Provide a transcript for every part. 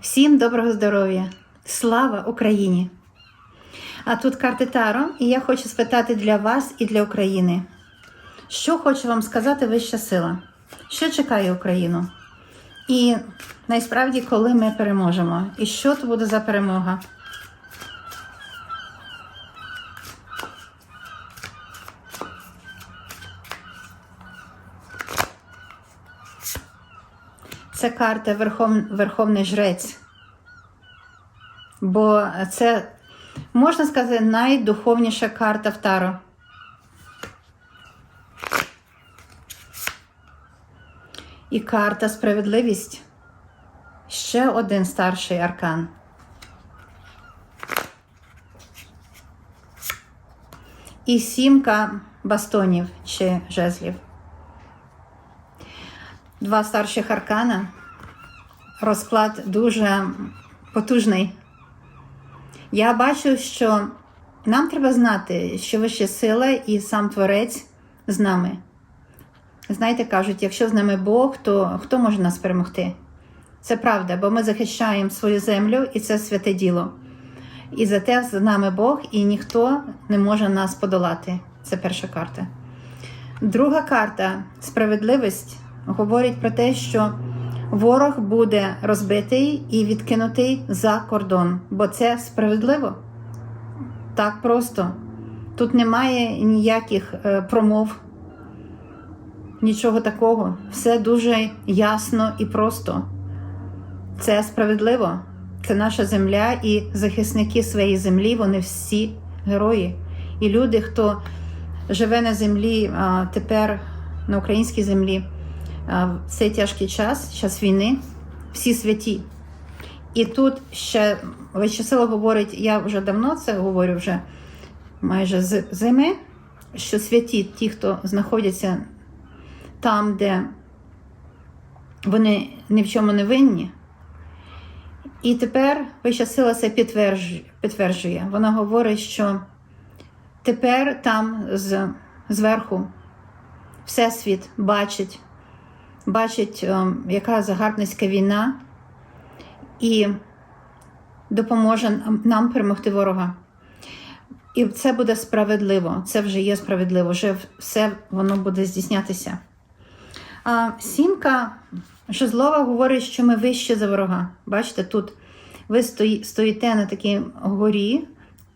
Всім доброго здоров'я! Слава Україні! А тут карти Таро, і я хочу спитати для вас і для України. Що хочу вам сказати вища сила? Що чекає Україну? І насправді, коли ми переможемо? І що то буде за перемога? Це карта Верхов... Верховний Жрець. Бо це, можна сказати, найдуховніша карта в Таро. І карта Справедливість. Ще один старший аркан. І сімка бастонів чи жезлів. Два старших аркана. Розклад дуже потужний. Я бачу, що нам треба знати, що вища сила і сам Творець з нами. Знаєте, кажуть, якщо з нами Бог, то хто може нас перемогти? Це правда, бо ми захищаємо свою землю і це святе діло. І за те з нами Бог, і ніхто не може нас подолати. Це перша карта. Друга карта справедливість говорить про те, що ворог буде розбитий і відкинутий за кордон, бо це справедливо. Так просто. Тут немає ніяких е, промов, нічого такого. Все дуже ясно і просто. Це справедливо. Це наша земля і захисники своєї землі, вони всі герої. І люди, хто живе на землі а, тепер на українській землі в цей тяжкий час, час війни, всі святі. І тут ще сила говорить, я вже давно це говорю, вже майже з зими, що святі ті, хто знаходяться там, де вони ні в чому не винні. І тепер Вища сила це підтверджує. Вона говорить, що тепер там зверху Всесвіт бачить, бачить, яка загарбницька війна, і допоможе нам перемогти ворога. І це буде справедливо, це вже є справедливо, вже все воно буде здійснятися. А сімка жезлова говорить, що ми вище за ворога. Бачите, тут ви стої, стоїте на такій горі,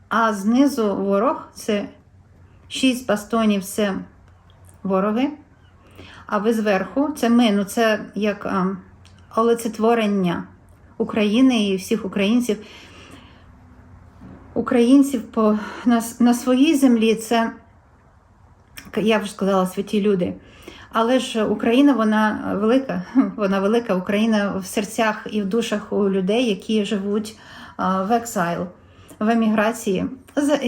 а знизу ворог це шість бастонів це вороги. А ви зверху це ми, ну це як а, олицетворення України і всіх українців. Українців по, на, на своїй землі це, я вже сказала, святі люди. Але ж Україна, вона велика, вона велика Україна в серцях і в душах у людей, які живуть в ексайл, в еміграції,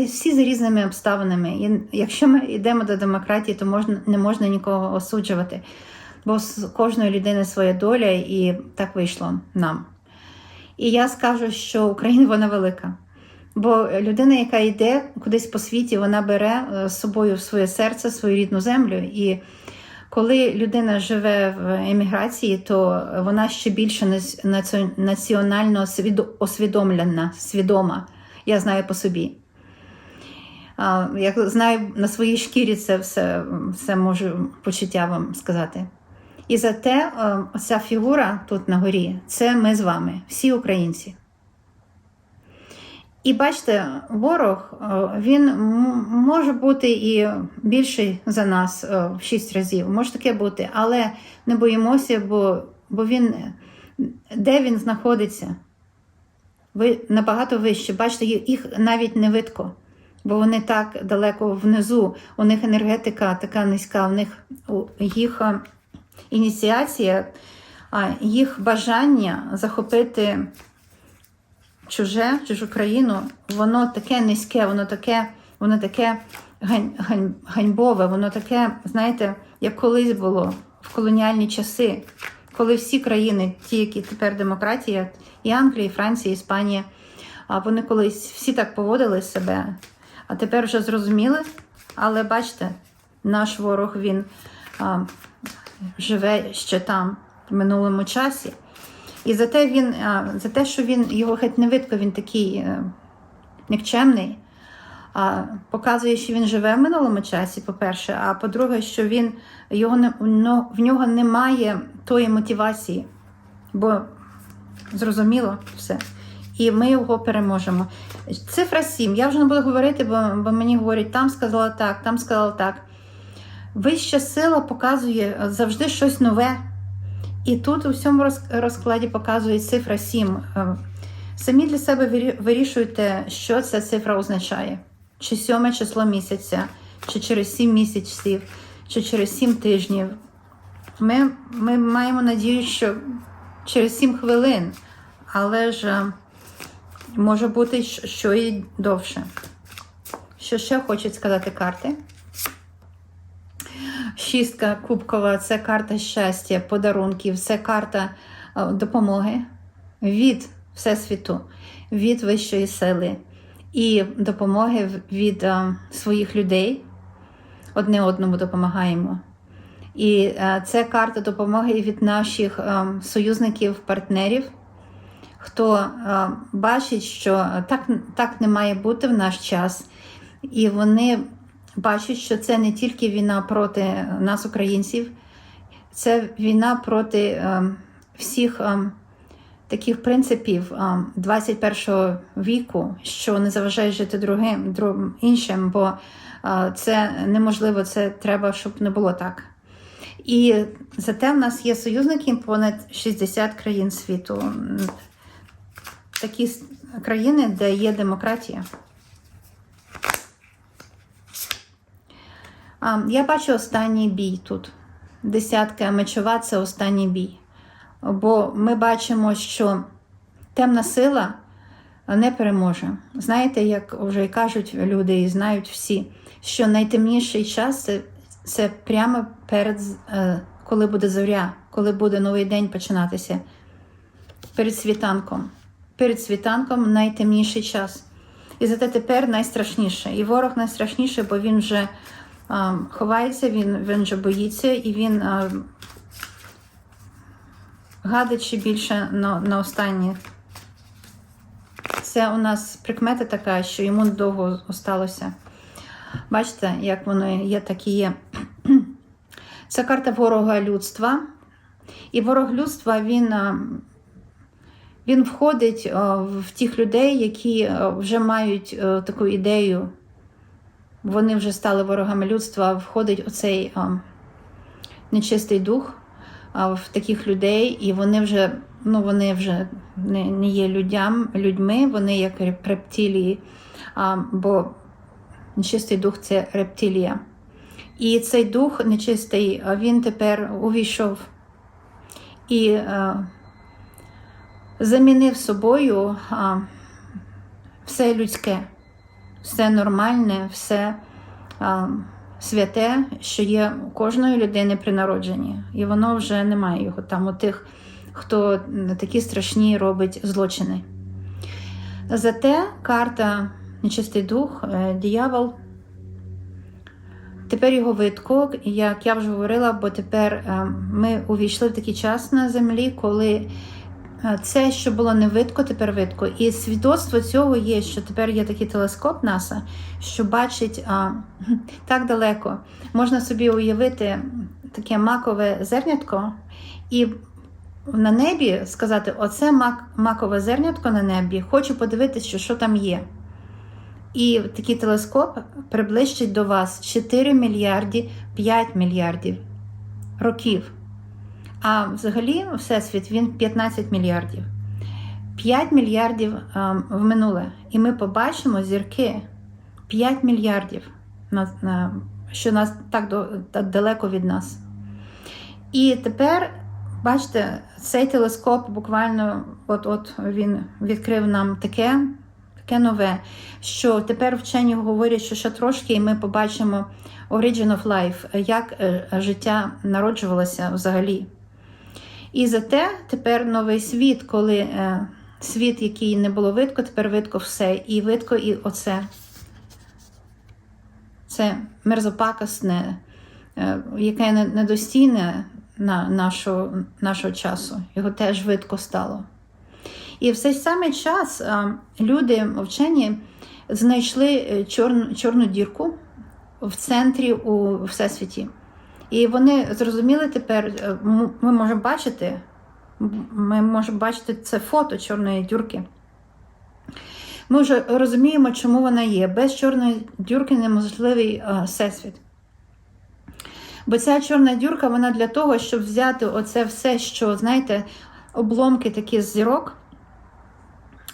всі за різними обставинами. І якщо ми йдемо до демократії, то можна, не можна нікого осуджувати, бо з кожної людини своя доля, і так вийшло нам. І я скажу, що Україна вона велика. Бо людина, яка йде кудись по світі, вона бере з собою своє серце, свою рідну землю. І коли людина живе в еміграції, то вона ще більше національно освідомлена, свідома. Я знаю по собі. Я знаю на своїй шкірі це все, все можу почуття вам сказати. І зате ця фігура тут на горі це ми з вами, всі українці. І бачите, ворог він може бути і більший за нас в шість разів, може таке бути, але не боїмося, бо бо він де він знаходиться? Ви набагато вище. Бачите, їх навіть не видко, бо вони так далеко внизу. У них енергетика така низька, у них їх ініціація, їх бажання захопити чуже, чужу країну, воно таке низьке, воно таке, воно таке гань, гань, ганьбове, воно таке, знаєте, як колись було в колоніальні часи, коли всі країни, ті, які тепер демократія, і Англія, і Франція, і Іспанія, вони колись всі так поводили себе, а тепер вже зрозуміли. Але бачите, наш ворог він а, живе ще там, в минулому часі. І за те, він, а, за те, що він його геть не видко, він такий е, нікчемний, а, показує, що він живе в минулому часі, по-перше, а по-друге, що він, його не, ну, в нього немає тої мотивації, бо зрозуміло все. І ми його переможемо. Цифра 7. Я вже не буду говорити, бо, бо мені говорять, там сказала так, там сказала так. Вища сила показує завжди щось нове. І тут у всьому розкладі показує цифра 7. Е, Самі для себе вирішуйте, що ця цифра означає. Чи сьоме число місяця, чи через 7 місяців, чи через 7 тижнів. Ми, ми маємо надію, що через 7 хвилин, але ж е, може бути, що і довше. Що ще хочуть сказати карти? Шістка кубкова це карта щастя, подарунків, це карта е, допомоги від Всесвіту, від вищої сили і допомоги від е, своїх людей. Одне одному допомагаємо. І е, це карта допомоги від наших е, союзників, партнерів, хто е, бачить, що так, так не має бути в наш час. І вони бачать, що це не тільки війна проти нас, українців, це війна проти е, всіх е, таких принципів е, 21 віку, що не заважає жити другим, друг, іншим, бо це неможливо, це треба, щоб не було так. І зате в нас є союзники понад 60 країн світу. Такі країни, де є демократія. Я бачу останній бій тут. Десятка мечова це останній бій. Бо ми бачимо, що темна сила не переможе. Знаєте, як вже і кажуть люди, і знають всі, що найтемніший час це, це прямо перед, е, коли буде зоря, коли буде новий день починатися. Перед світанком. Перед світанком найтемніший час. І зате тепер найстрашніше. І ворог найстрашніший, бо він вже а, ховається, він, він вже боїться і він гадить ще більше на, на останнє. Це у нас прикмета така, що йому довго осталося. Бачите, як воно є, так і є. Це карта ворога людства. І ворог людства він, він входить в тих людей, які вже мають таку ідею. Вони вже стали ворогами людства, входить оцей нечистий дух в таких людей, і вони вже, ну, вони вже не, є людям, людьми, вони як рептилії, бо нечистий дух це рептилія. І цей дух нечистий, він тепер увійшов і замінив собою а, все людське все нормальне, все а, святе, що є у кожної людини при народженні. І воно вже немає його там у тих, хто такі страшні робить злочини. Зате карта Нечистий дух, е, диявол. Тепер його видко, як я вже говорила, бо тепер е, ми увійшли в такий час на землі, коли Це, що було не видко, тепер видко. І свідоцтво цього є, що тепер є такий телескоп НАСА, що бачить а, так далеко. Можна собі уявити таке макове зернятко, і на небі сказати: оце мак, макове зернятко на небі, хочу подивитися, що, там є. І такий телескоп приближить до вас 4 мільярди 5 мільярдів років. А взагалі Всесвіт він 15 мільярдів. 5 мільярдів а, в минуле. І ми побачимо зірки 5 мільярдів, на, що нас так, так далеко від нас. І тепер, бачите, цей телескоп буквально от-от він відкрив нам таке, таке нове, що тепер вчені говорять, що ще трошки, і ми побачимо Origin of Life, як е, життя народжувалося взагалі. І зате тепер новий світ, коли е, світ, який не було видко, тепер видко все. І видко, і оце. Це мерзопакосне, е, яке недостійне на нашого, нашого часу. Його теж видко стало. І в цей самий час а, люди, вчені, знайшли е, чорну, чорну дірку в центрі у Всесвіті. І вони зрозуміли тепер, е, ми можемо бачити, ми можемо бачити це фото чорної дюрки. Ми вже розуміємо, чому вона є. Без чорної дюрки неможливий е, всесвіт. Бо ця чорна дюрка, вона для того, щоб взяти оце все, що, знаєте, обломки такі з зірок,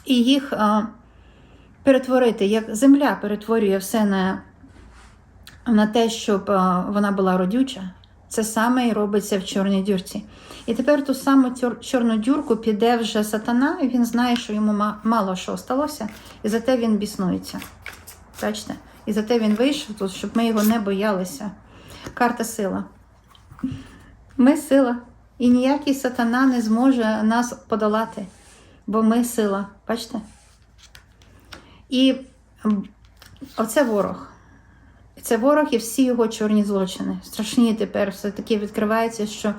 і їх а, перетворити, як земля перетворює все на, на те, щоб вона була родюча. Це саме і робиться в чорній дюрці. І тепер ту саму чорну дюрку піде вже сатана, і він знає, що йому мало що сталося, і зате він біснується. Бачите? І зате він вийшов тут, щоб ми його не боялися. Карта сила. Ми сила. І ніякий сатана не зможе нас подолати, бо ми сила. Бачите? І оце ворог. Це ворог і всі його чорні злочини. Страшні тепер все таки відкривається, що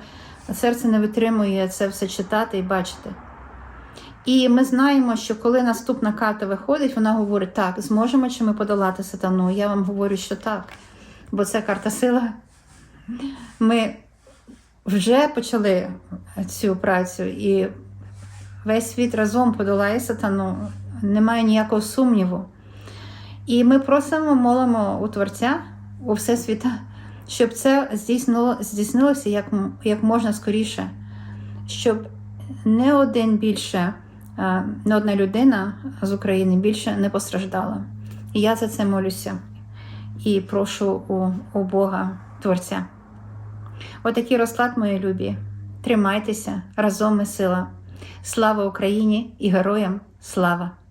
серце не витримує це все читати і бачити. І ми знаємо, що коли наступна карта виходить, вона говорить: так, зможемо чи ми подолати сатану? Я вам говорю, що так. Бо це карта сила. Ми вже почали цю працю, і весь світ разом подолає сатану. Немає ніякого сумніву. І ми просимо, молимо у Творця, у Всесвіта, щоб це здійснило, здійснилося як, як можна скоріше, щоб не один більше, не одна людина з України більше не постраждала. І я за це молюся і прошу у, у Бога Творця. Отакий розклад, мої любі. Тримайтеся разом ми сила. Слава Україні і героям слава!